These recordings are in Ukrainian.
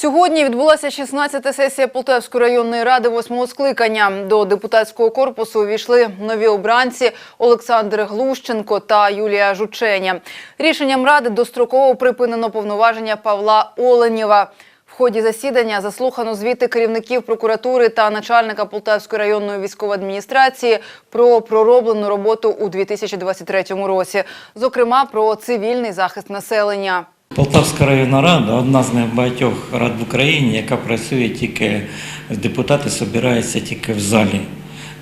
Сьогодні відбулася 16-та сесія Полтавської районної ради восьмого скликання. До депутатського корпусу увійшли нові обранці Олександр Глущенко та Юлія Жученя. Рішенням ради достроково припинено повноваження Павла Оленєва. В ході засідання заслухано звіти керівників прокуратури та начальника Полтавської районної військової адміністрації про пророблену роботу у 2023 році, зокрема про цивільний захист населення. Полтавська районна рада одна з небагатьох рад в Україні, яка працює тільки депутати збираються тільки в залі.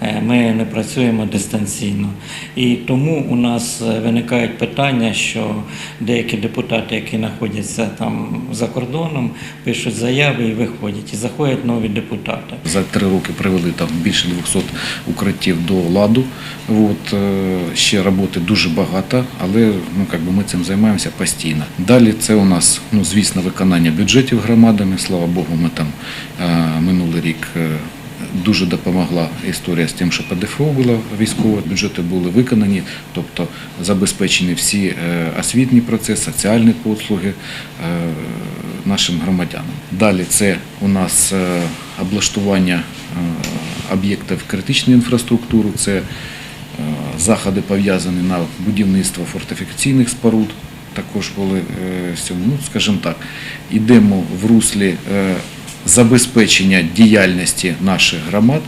Е, Ми не працюємо дистанційно. І тому у нас е, виникають питання, що деякі депутати, які знаходяться там за кордоном, пишуть заяви і виходять. І заходять нові депутати. За три роки привели там більше 200 укриттів до ладу. От, е, ще роботи дуже багато, але ну, би ми цим займаємося постійно. Далі це у нас, ну, звісно, виконання бюджетів громадами. Слава Богу, ми там минулий рік. Дуже допомогла історія з тим, що ПДФО було військове, бюджети були виконані, тобто забезпечені всі е, освітні процеси, соціальні послуги е, нашим громадянам. Далі це у нас е, облаштування об'єктів критичної інфраструктури, це заходи пов'язані на будівництво фортифікаційних споруд. Також були ну, скажімо так, йдемо в руслі забезпечення діяльності наших громад.